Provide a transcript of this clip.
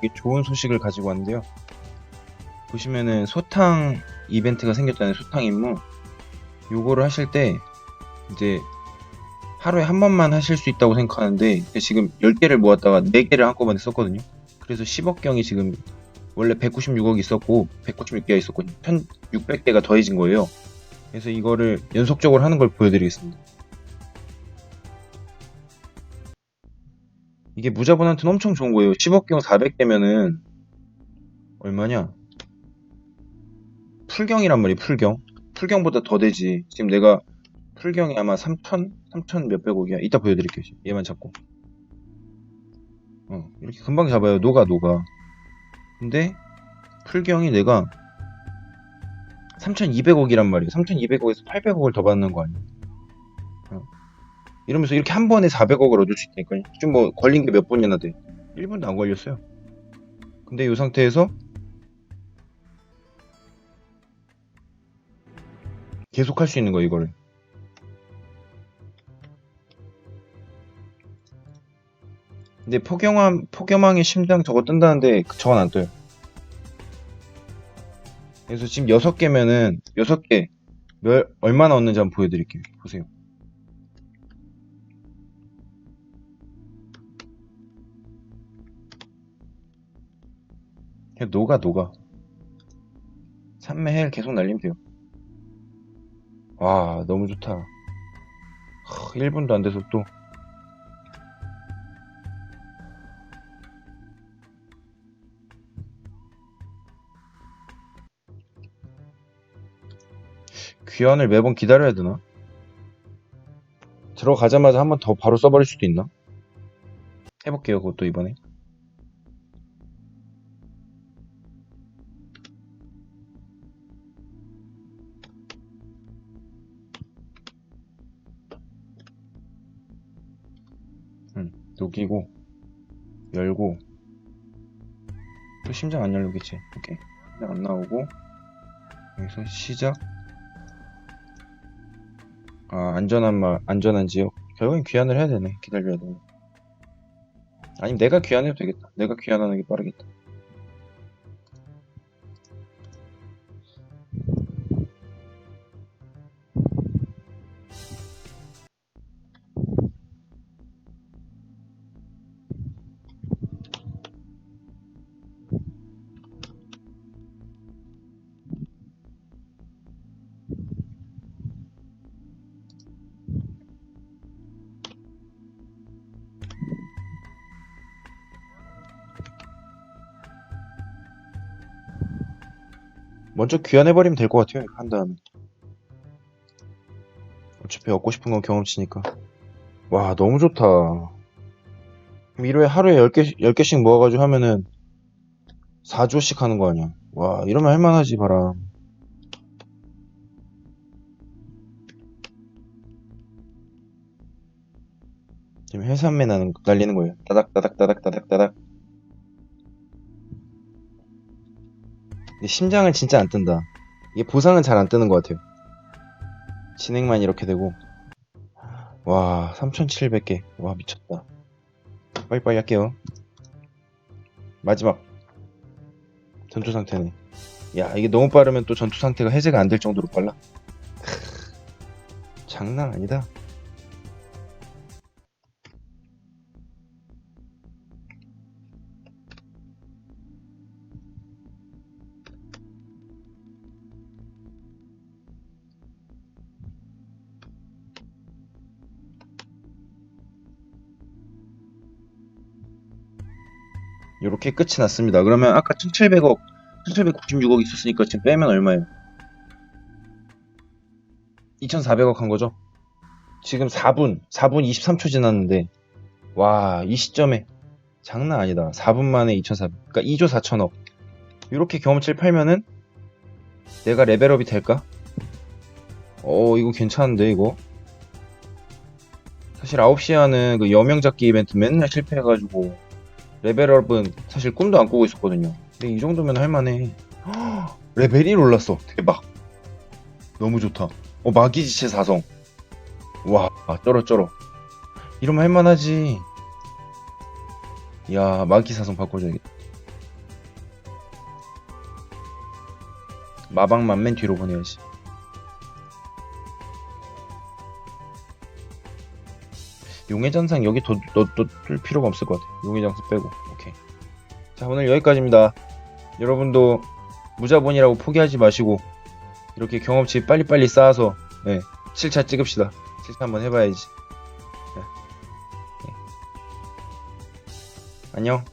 되게 좋은 소식을 가지고 왔는데요. 보시면은 소탕 이벤트가 생겼잖아요. 소탕 임무. 요거를 하실 때 이제 하루에 한 번만 하실 수 있다고 생각하는데 지금 10개를 모았다가 4개를 한꺼번에 썼거든요. 그래서 10억경이 지금 원래 196억이 있었고 196개가 있었거든요. 1600개가 더해진 거예요. 그래서 이거를 연속적으로 하는 걸 보여드리겠습니다. 이게 무자본한테는 엄청 좋은 거예요. 10억경 400개면은 얼마냐? 풀경이란 말이에요. 풀경. 풀경보다 더 되지. 지금 내가 풀경이 아마 3천? 3천 몇백억이야. 이따 보여드릴게요. 얘만 잡고. 어, 이렇게 금방 잡아요. 녹아, 녹아. 근데 풀경이 내가 3,200억이란 말이에요. 3,200억에서 800억을 더 받는 거 아니야. 어. 이러면서 이렇게 한 번에 400억을 얻을 수 있다니까요. 지금 뭐 걸린 게 몇 번이나 돼. 1분도 안 걸렸어요. 근데 이 상태에서 계속 할 수 있는 거야, 이거를. 근데 포경함, 포경왕의 심장 저거 뜬다는데 그- 저건 안 떠요. 그래서 지금 6개면은 6개 몇, 얼마나 얻는지 한번 보여드릴게요. 보세요. 그냥 녹아 녹아. 산매헬 계속 날리면 돼요. 와 너무 좋다. 하, 1분도 안 돼서 또 귀환을 매번 기다려야 되나? 들어가자마자 한 번 더 바로 써버릴 수도 있나? 해볼게요, 그것도 이번에. 녹이고, 열고, 또 심장 안 열리겠지. 오케이. 심장 안 나오고, 여기서 시작. 아, 안전한 말, 안전한 지역. 결국엔 귀환을 해야 되네. 기다려야 되네. 아니면 내가 귀환해도 되겠다. 내가 귀환하는 게 빠르겠다. 먼저 귀환해버리면 될 것 같아요. 한 다음에. 어차피 얻고 싶은 건 경험치니까. 와, 너무 좋다. 그럼 1회 하루에 10개, 10개씩 모아가지고 하면은 4조씩 하는 거 아니야. 와, 이러면 할만하지, 바람. 지금 해산매 나는, 날리는 거예요. 따닥, 따닥, 따닥, 따닥, 따닥. 근데 심장은 진짜 안 뜬다. 이게 보상은 잘 안 뜨는 것 같아요. 진행만 이렇게 되고. 와, 3,700개. 와, 미쳤다. 빨리빨리 할게요. 마지막. 전투 상태네. 야, 이게 너무 빠르면 또 전투 상태가 해제가 안 될 정도로 빨라. 장난 아니다. 요렇게 끝이 났습니다. 그러면 아까 1700억, 1796억 있었으니까 지금 빼면 얼마예요? 2400억 한 거죠? 지금 4분, 4분 23초 지났는데, 와, 이 시점에 장난 아니다. 4분 만에 2400, 그러니까 2조 4천억. 이렇게 경험치를 팔면은 내가 레벨업이 될까? 어, 이거 괜찮은데, 이거? 사실 9시에 하는 그 여명 잡기 이벤트 맨날 실패해가지고, 레벨업은 사실 꿈도 안 꾸고 있었거든요. 근데 이 정도면 할만해. 레벨이 올랐어. 대박. 너무 좋다. 어, 마기지체 사성. 와, 쩔어쩔어. 이러면 할만하지. 야, 마기 사성 바꿔줘야겠다. 마방만 맨 뒤로 보내야지. 용의 잔상 여기 더, 더, 더, 뜰 필요가 없을 것 같아. 용의 장수 빼고. 오케이. 자, 오늘 여기까지입니다. 여러분도 무자본이라고 포기하지 마시고, 이렇게 경험치 빨리빨리 쌓아서, 네, 7차 찍읍시다. 7차 한번 해봐야지. 네. 네. 안녕.